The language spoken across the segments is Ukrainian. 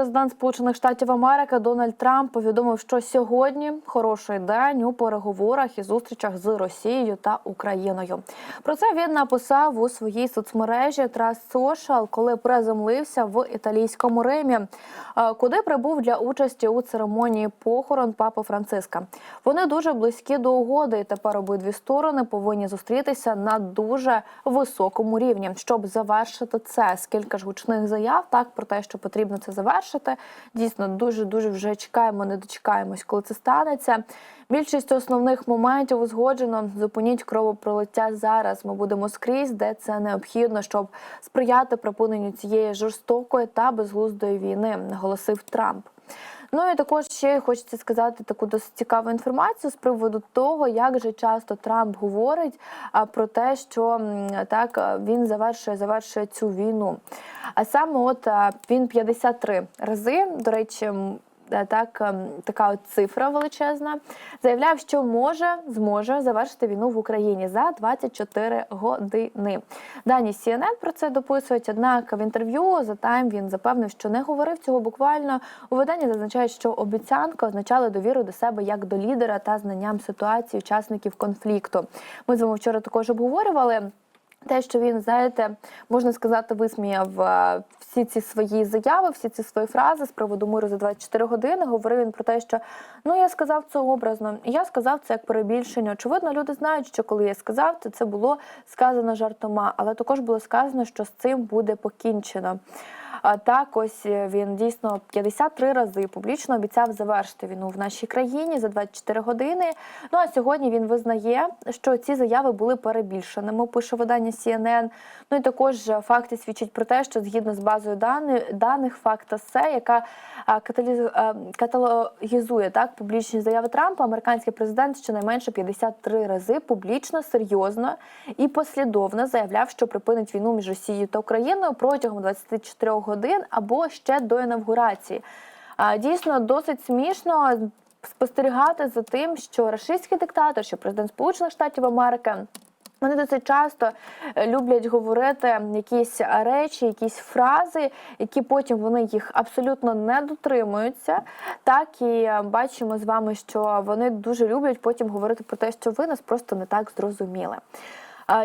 президент Сполучених Штатів Америки Дональд Трамп повідомив, що сьогодні хороший день у переговорах і зустрічах з Росією та Україною. Про це він написав у своїй соцмережі Trust Social, коли приземлився в італійському Римі, е, куди прибув для участі у церемонії похорон папи Франциска. Вони дуже близькі до угоди, і тепер обидві сторони повинні зустрітися на дуже високому рівні, щоб завершити це. Скільки ж гучних заяв так про те, що потрібно це завершити. Дійсно, дуже дуже вже чекаємо, не дочекаємось, коли це станеться. Більшість основних моментів узгоджено. Зупиніть кровопролиття зараз. Ми будемо скрізь, де це необхідно, щоб сприяти припиненню цієї жорстокої та безглуздої війни, наголосив Трамп. Ну і також ще хочеться сказати таку досить цікаву інформацію з приводу того, як же часто Трамп говорить про те, що так він завершує завершує цю війну. А саме, от він 53 рази, до речі. Е, Так, ем, така от цифра величезна, заявляв, що може зможе завершити війну в Україні за 24 години. Дані CNN про це дописують. Однак в інтерв'ю The Time він запевнив, що не говорив цього буквально. У виданні зазначають, що обіцянка означала довіру до себе як до лідера та знанням ситуації учасників конфлікту. Ми з вами вчора також обговорювали. Те, що він, знаєте, можна сказати, висміяв е, всі ці свої заяви, всі ці свої фрази з приводу миру за 24 години. Говорив він про те, що ну я сказав це образно, я сказав це як перебільшення. Очевидно, люди знають, що коли я сказав, то це було сказано жартома, але також було сказано, що з цим буде покінчено. Так, ось е, він дійсно 53 рази публічно обіцяв завершити війну в нашій країні за 24 години. Ну а сьогодні він визнає, що ці заяви були перебільшеними. Пише видання CNN. Ну і також факти свідчать про те, що згідно з базою даних, даних факта Се, яка каталогізує так публічні заяви Трампа, американський президент щонайменше 53 рази публічно, серйозно і послідовно заявляв, що припинить війну між Росією та Україною протягом 24 годин або ще до інавгурації. Дійсно, досить смішно спостерігати за тим, що рашистський диктатор, що президент Сполучених Штатів Америки. Вони досить часто е, люблять говорити якісь речі, якісь фрази, які потім вони їх абсолютно не дотримуються. Так і е, бачимо з вами, що вони дуже люблять потім говорити про те, що ви нас просто не так зрозуміли.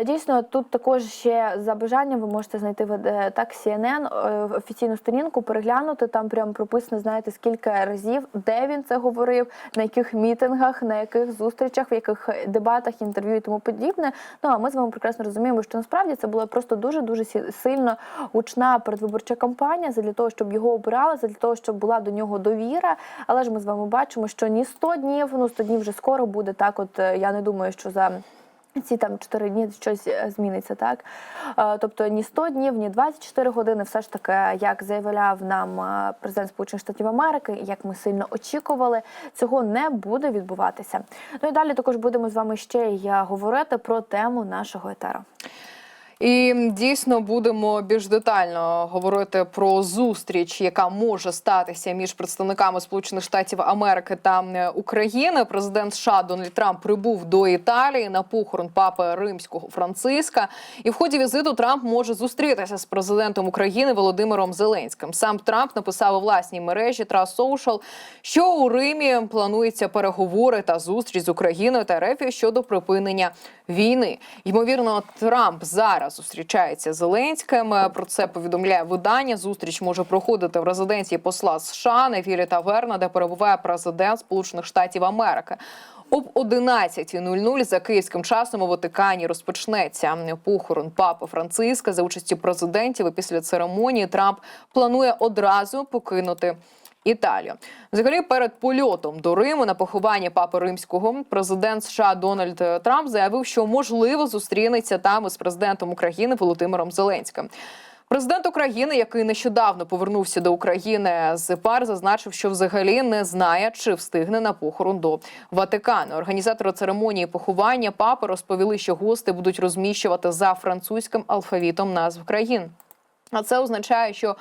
Дійсно, тут також ще за бажанням ви можете знайти в е, так CNN е, офіційну сторінку, переглянути. Там прямо прописано, знаєте, скільки разів, де він це говорив, на яких мітингах, на яких зустрічах, в яких дебатах, інтерв'ю і тому подібне. Ну а ми з вами прекрасно розуміємо, що насправді це була просто дуже дуже сильно гучна передвиборча кампанія для того, щоб його обирали, для того, щоб була до нього довіра. Але ж ми з вами бачимо, що ні 100 днів, ну 100 днів вже скоро буде так. От е, я не думаю, що за ці там 4 дні щось е, зміниться, так Е, тобто ні 100 днів, ні 24 години, все ж таки, як заявляв нам е, президент Сполучених Штатів Америки, як ми сильно очікували, цього не буде відбуватися. Ну і далі також будемо з вами ще й говорити про тему нашого етеру. І дійсно будемо більш детально говорити про зустріч, яка може статися між представниками Сполучених Штатів Америки та України. Президент США Дональд Трамп прибув до Італії на похорон папи римського Франциска. І в ході візиту Трамп може зустрітися з президентом України Володимиром Зеленським. Сам Трамп написав у власній мережі Trust Social, що у Римі планується переговори та зустріч з Україною та РФ щодо припинення війни. Ймовірно, Трамп зараз зустрічається з Зеленським. Про це повідомляє видання. Зустріч може проходити в резиденції посла США на вілі Таверна, де перебуває президент Сполучених Штатів Америки. Об 11.00 за київським часом у Ватикані розпочнеться похорон папи Франциска за участі президентів. І після церемонії Трамп планує одразу покинути. Італію. Взагалі, перед польотом до Риму на поховання папи римського президент США Дональд Трамп заявив, що можливо зустрінеться там із президентом України Володимиром Зеленським. Президент України, який нещодавно повернувся до України з пар, зазначив, що взагалі не знає, чи встигне на похорон до Ватикану. Організатори церемонії поховання папи розповіли, що гости будуть розміщувати за французьким алфавітом назв країн. А це означає, що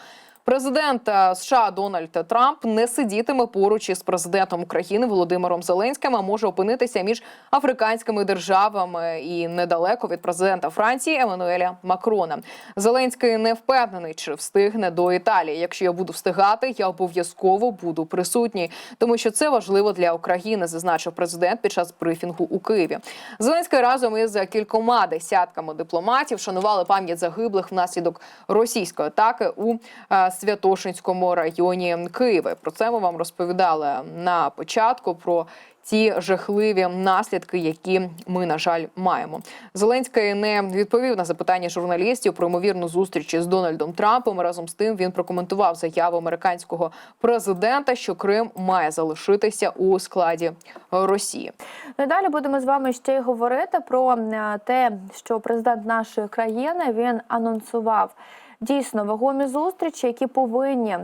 Президент е, США Дональд Трамп не сидітиме поруч із президентом України Володимиром Зеленським, а може опинитися між африканськими державами і недалеко від президента Франції Еммануеля Макрона. Зеленський не впевнений, чи встигне до Італії. Якщо я буду встигати, я обов'язково буду присутній, тому що це важливо для України, зазначив президент під час брифінгу у Києві. Зеленський разом із кількома десятками дипломатів шанували пам'ять загиблих внаслідок російської атаки у е, Святошинському районі Києва. Про це ми вам розповідали на початку. Про ті жахливі наслідки, які ми на жаль маємо. Зеленський не відповів на запитання журналістів про ймовірну зустріч із Дональдом Трампом. Разом з тим він прокоментував заяву американського президента, що Крим має залишитися у складі Росії. Ну далі будемо з вами ще й говорити про е, те, що президент нашої країни він анонсував дійсно вагомі зустрічі, які повинні.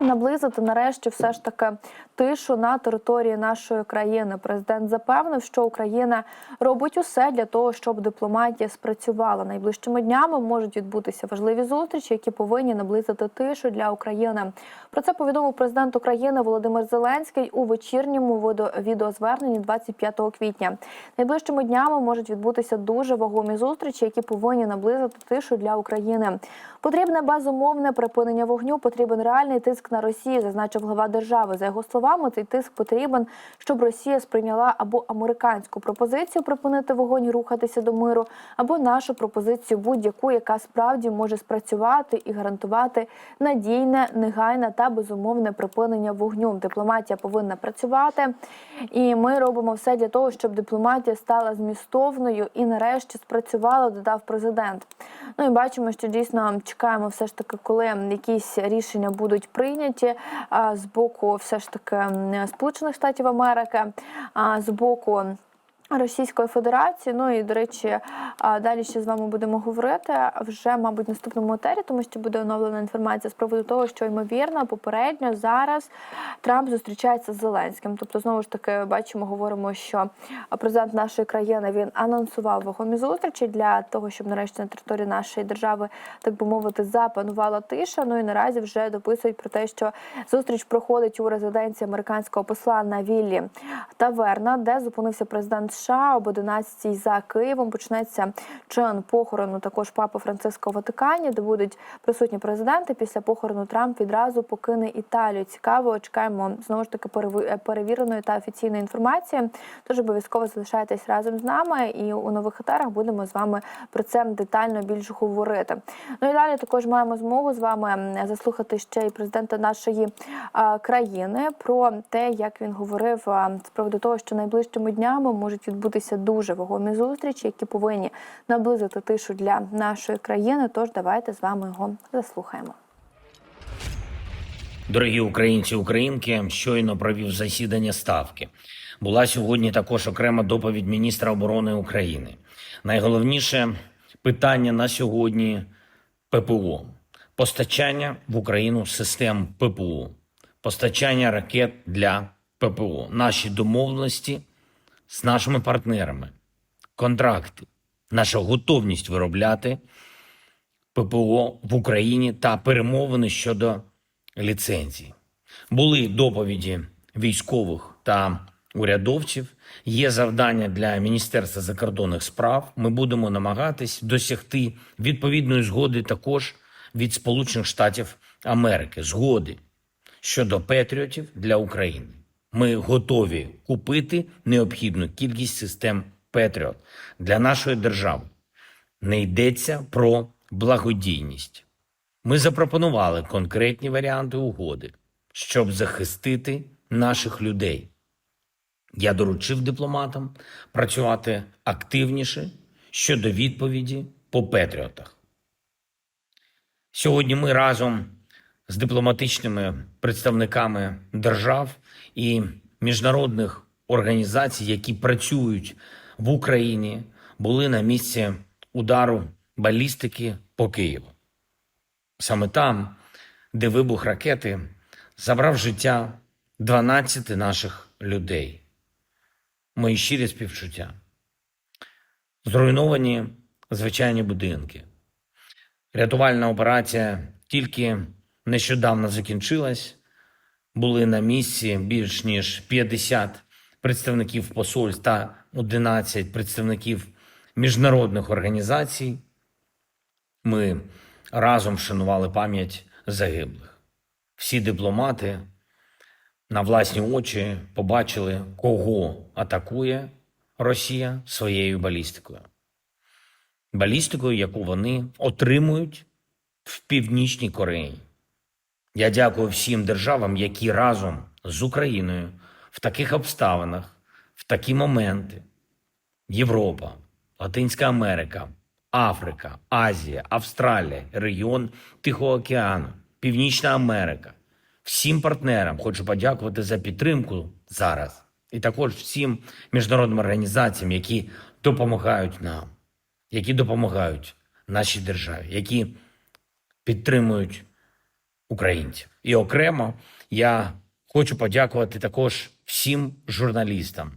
Наблизити нарешті все ж таки тишу на території нашої країни. Президент запевнив, що Україна робить усе для того, щоб дипломатія спрацювала. Найближчими днями можуть відбутися важливі зустрічі, які повинні наблизити тишу для України. Про це повідомив президент України Володимир Зеленський у вечірньому відео- відеозверненні 25 квітня. Найближчими днями можуть відбутися дуже вагомі зустрічі, які повинні наблизити тишу для України. Потрібне безумовне припинення вогню, потрібен реальний тиск на Росію, зазначив глава держави. За його словами, цей тиск потрібен, щоб Росія сприйняла або американську пропозицію припинити вогонь, рухатися до миру, або нашу пропозицію будь-яку, яка справді може спрацювати і гарантувати надійне, негайне та безумовне припинення вогню. Дипломатія повинна працювати, і ми робимо все для того, щоб дипломатія стала змістовною і нарешті спрацювала, додав президент. Ну і бачимо, що дійсно чекаємо все ж таки, коли якісь рішення будуть прийняті а, з боку, все ж таки Сполучених Штатів Америки, з боку. Російської Федерації, ну і до речі, далі ще з вами будемо говорити вже, мабуть, в наступному етері, тому що буде оновлена інформація з приводу того, що ймовірно попередньо зараз Трамп зустрічається з Зеленським. Тобто, знову ж таки, бачимо, говоримо, що президент нашої країни він анонсував вагомі зустрічі для того, щоб нарешті на території нашої держави, так би мовити, запанувала тиша. Ну і наразі вже дописують про те, що зустріч проходить у резиденції американського посла на віллі Таверна, де зупинився президент США об 11 за Києвом. Почнеться чин похорону також папи Франциска Ватикані, де будуть присутні президенти. Після похорону Трамп відразу покине Італію. Цікаво, чекаємо знову ж таки перевіреної та офіційної інформації. Тож обов'язково залишайтесь разом з нами, і у нових етерах будемо з вами про це детально більше говорити. Ну і далі також маємо змогу з вами заслухати ще й президента нашої країни про те, як він говорив з приводу того, що найближчими днями відбутися дуже вагомі зустрічі, які повинні наблизити тишу для нашої країни. Тож давайте з вами його заслухаємо. Дорогі українці, українки, щойно провів засідання ставки. Була сьогодні також окрема доповідь міністра оборони України. Найголовніше питання на сьогодні ППО, постачання в Україну систем ППО, постачання ракет для ППО, наші домовленості з нашими партнерами, контракти, наша готовність виробляти ППО в Україні та перемовини щодо ліцензій. Були доповіді військових та урядовців. Є завдання для Міністерства закордонних справ. Ми будемо намагатись досягти відповідної згоди також від Сполучених Штатів Америки. Згоди щодо патріотів для України. Ми готові купити необхідну кількість систем Петріот для нашої держави. Не йдеться про благодійність. Ми запропонували конкретні варіанти угоди, щоб захистити наших людей. Я доручив дипломатам працювати активніше щодо відповіді по Петріотах. Сьогодні ми разом з дипломатичними представниками держав і міжнародних організацій, які працюють в Україні, були на місці удару балістики по Києву. Саме там, де вибух ракети забрав життя 12 наших людей. Мої щирі співчуття. Зруйновані звичайні будинки. Рятувальна операція тільки нещодавно закінчилась. Були на місці більш ніж 50 представників посольств та 11 представників міжнародних організацій. Ми разом вшанували пам'ять загиблих. Всі дипломати на власні очі побачили, кого атакує Росія своєю балістикою. Балістикою, яку вони отримують в Північній Кореї. Я дякую всім державам, які разом з Україною в таких обставинах, в такі моменти Європа, Латинська Америка, Африка, Азія, Австралія, регіон Тихого океану, Північна Америка. Всім партнерам хочу подякувати за підтримку зараз. І також всім міжнародним організаціям, які допомагають нам, які допомагають нашій державі, які підтримують українців. І окремо я хочу подякувати також всім журналістам,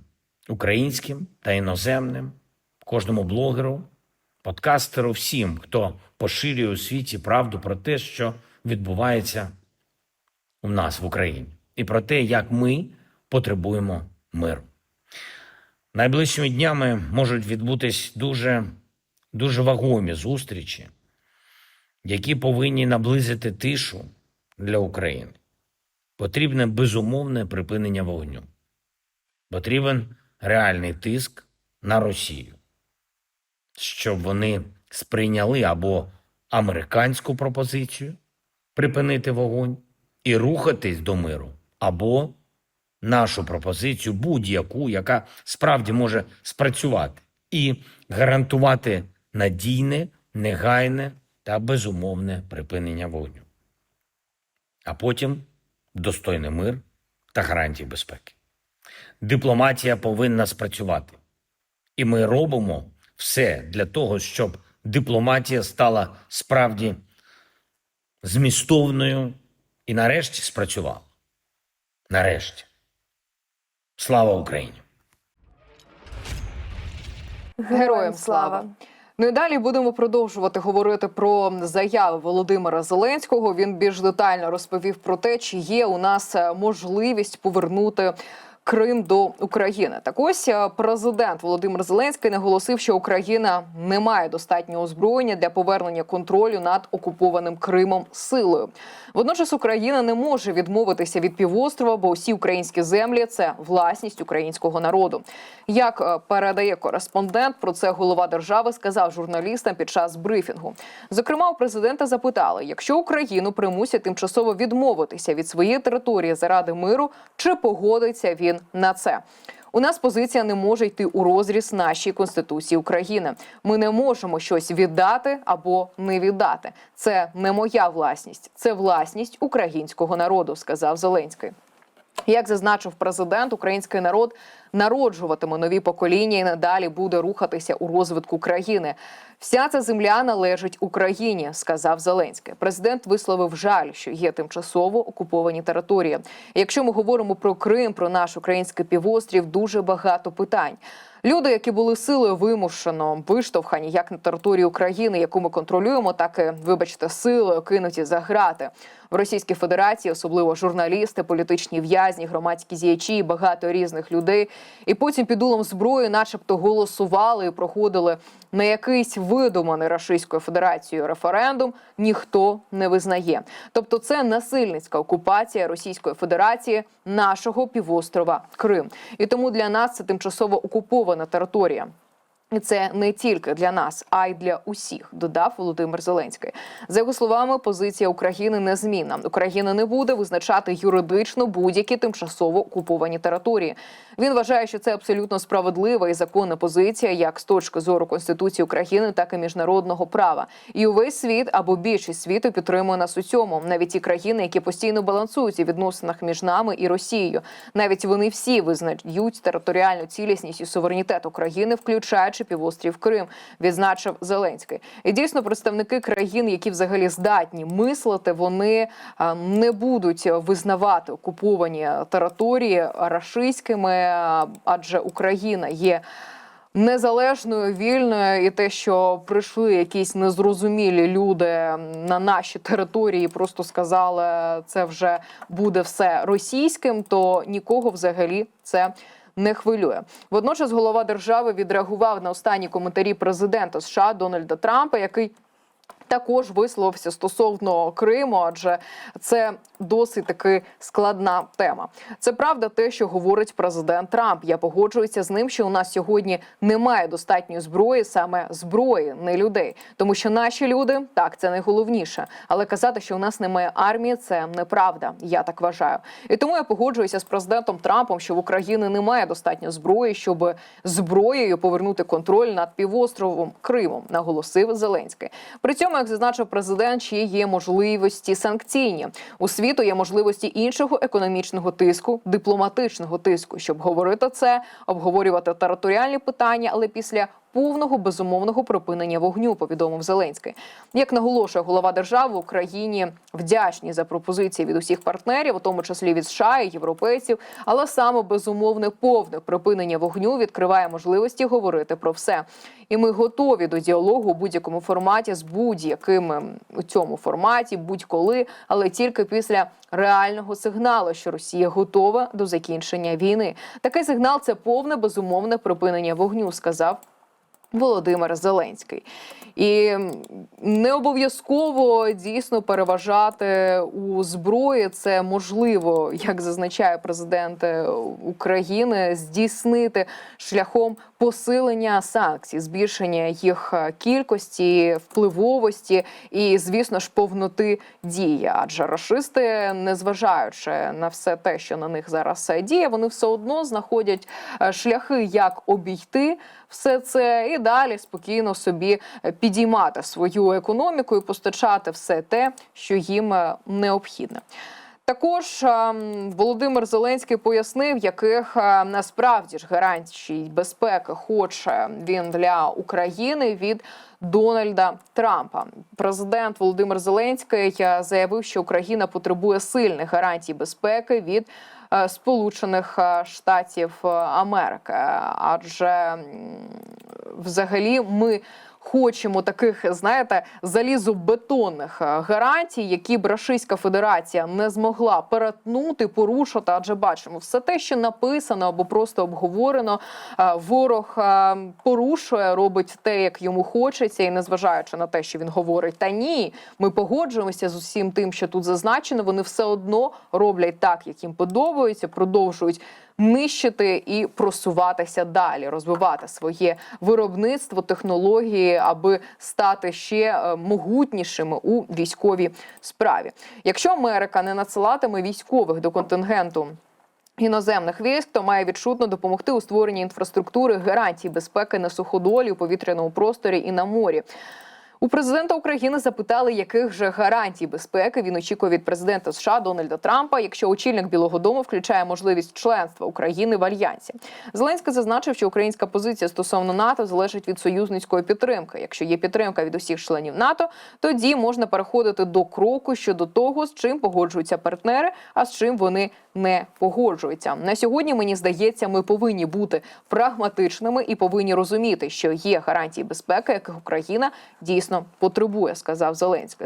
українським та іноземним, кожному блогеру, подкастеру, всім, хто поширює у світі правду про те, що відбувається у нас в Україні, і про те, як ми потребуємо миру. Найближчими днями можуть відбутись дуже, дуже вагомі зустрічі, які повинні наблизити тишу для України. Потрібне безумовне припинення вогню. Потрібен реальний тиск на Росію, щоб вони сприйняли або американську пропозицію припинити вогонь і рухатись до миру, або нашу пропозицію, будь-яку, яка справді може спрацювати і гарантувати надійне, негайне та безумовне припинення вогню. А потім достойний мир та гарантії безпеки. Дипломатія повинна спрацювати. І ми робимо все для того, щоб дипломатія стала справді змістовною і нарешті спрацювала. Нарешті. Слава Україні! Героям слава! Ну і далі будемо продовжувати говорити про заяви Володимира Зеленського. Він більш детально розповів про те, чи є у нас е, можливість повернути. Крим до України. Так ось е, президент Володимир Зеленський наголосив, що Україна не має достатнього озброєння для повернення контролю над окупованим Кримом силою. Водночас Україна не може відмовитися від півострова, бо усі українські землі це власність українського народу. Як е, передає кореспондент, про це голова держави сказав журналістам під час брифінгу. Зокрема, у президента запитали: якщо Україну примусять тимчасово відмовитися від своєї території заради миру, чи погодиться він на це? У нас позиція не може йти у розріз нашій конституції України. Ми не можемо щось віддати або не віддати. Це не моя власність, це власність українського народу, сказав Зеленський. Як зазначив президент, український народ народжуватиме нові покоління і надалі буде рухатися у розвитку країни. Вся ця земля належить Україні, сказав Зеленський. Президент висловив жаль, що є тимчасово окуповані території. Якщо ми говоримо про Крим, про наш український півострів, дуже багато питань. Люди, які були силою вимушено виштовхані як на території України, яку ми контролюємо, так і вибачте, силою кинуті за грати в Російській Федерації, особливо журналісти, політичні в'язні, громадські діячі, багато різних людей. І потім під дулом зброї, начебто, голосували і проходили на якийсь видуманий Російською Федерацією референдум, ніхто не визнає. Тобто, це насильницька окупація Російської Федерації нашого півострова Крим. І тому для нас це тимчасово окупована територія. І це не тільки для нас, а й для усіх, додав Володимир Зеленський. За його словами, позиція України незмінна. Україна не буде визначати юридично будь-які тимчасово окуповані території. Він вважає, що це абсолютно справедлива і законна позиція, як з точки зору Конституції України, так і міжнародного права. І увесь світ або більшість світу підтримує нас у цьому. Навіть ті країни, які постійно балансують у відносинах між нами і Росією, навіть вони всі визнають територіальну цілісність і суверенітет України, включаючи півострів Крим, відзначив Зеленський. І дійсно представники країн, які взагалі здатні мислити, вони не будуть визнавати окуповані території рашистськими, адже Україна є. незалежною, вільною, і те, що прийшли якісь незрозумілі люди на наші території, просто сказали, це вже буде все російським, то нікого взагалі це. Не хвилює. Водночас голова держави відреагував на останні коментарі президента США Дональда Трампа, який також висловився стосовно Криму, адже це досить таки складна тема. Це правда, те, що говорить президент Трамп. Я погоджуюся з ним, що у нас сьогодні немає достатньої зброї, саме зброї, не людей, тому що наші люди так це найголовніше. Але казати, що у нас немає армії, це неправда. Я так вважаю. І тому я погоджуюся з президентом Трампом, що в Україні немає достатньо зброї, щоб зброєю повернути контроль над півостровом Кримом, наголосив Зеленський. При цьому, як зазначив президент, ще є можливості санкційні у світу. Є можливості іншого економічного тиску, дипломатичного тиску, щоб говорити це, обговорювати територіальні питання, але після. Повного безумовного припинення вогню повідомив Зеленський. Як наголошує голова держави, Україні вдячні за пропозиції від усіх партнерів, у тому числі від США і європейців. Але саме безумовне повне припинення вогню відкриває можливості говорити про все. І ми готові до діалогу у будь-якому форматі з будь-якими у цьому форматі, будь-коли, але тільки після реального сигналу, що Росія готова до закінчення війни. Такий сигнал це повне безумовне припинення вогню, сказав. Володимир Зеленський. І не обов'язково дійсно переважати у зброї. Це можливо, як зазначає президент е, України, здійснити шляхом посилення санкцій, збільшення їх е, кількості, впливовості і, звісно ж, повноти дії. Адже рашисти, незважаючи на все те, що на них зараз е, діє, вони все одно знаходять шляхи, як обійти все це, і далі спокійно собі е, підіймати свою економіку і постачати все те, що їм е, необхідне. Також ем, Володимир Зеленський пояснив, яких е, насправді ж гарантій безпеки хоче він для України від Дональда Трампа. Президент Володимир Зеленський заявив, що Україна потребує сильних гарантій безпеки від Сполучених е, Штатів е, Америки, адже взагалі ми. Хочемо таких, знаєте, залізобетонних е, гарантій, які б Рашистська Федерація не змогла перетнути, порушити. Адже бачимо, все те, що написано або просто обговорено, е, ворог е, порушує, робить те, як йому хочеться, і незважаючи на те, що він говорить, та ні, ми погоджуємося з усім тим, що тут зазначено. Вони все одно роблять так, як їм подобається, продовжують нищити і просуватися далі, розвивати своє виробництво, технології, аби стати ще е, могутнішими у військовій справі. Якщо Америка не надсилатиме військових до контингенту. Іноземних військ то має відчутно допомогти у створенні інфраструктури гарантій безпеки на суходолі у повітряному просторі і на морі. У президента України запитали, яких же гарантій безпеки він очікує від президента США Дональда Трампа, якщо очільник Білого Дому включає можливість членства України в альянсі. Зеленський зазначив, що українська позиція стосовно НАТО залежить від союзницької підтримки. Якщо є підтримка від усіх членів НАТО, тоді можна переходити до кроку щодо того, з чим погоджуються партнери, а з чим вони не погоджуються. На сьогодні мені здається, ми повинні бути прагматичними і повинні розуміти, що є гарантії безпеки, яких Україна дійсно потребує, сказав Зеленський.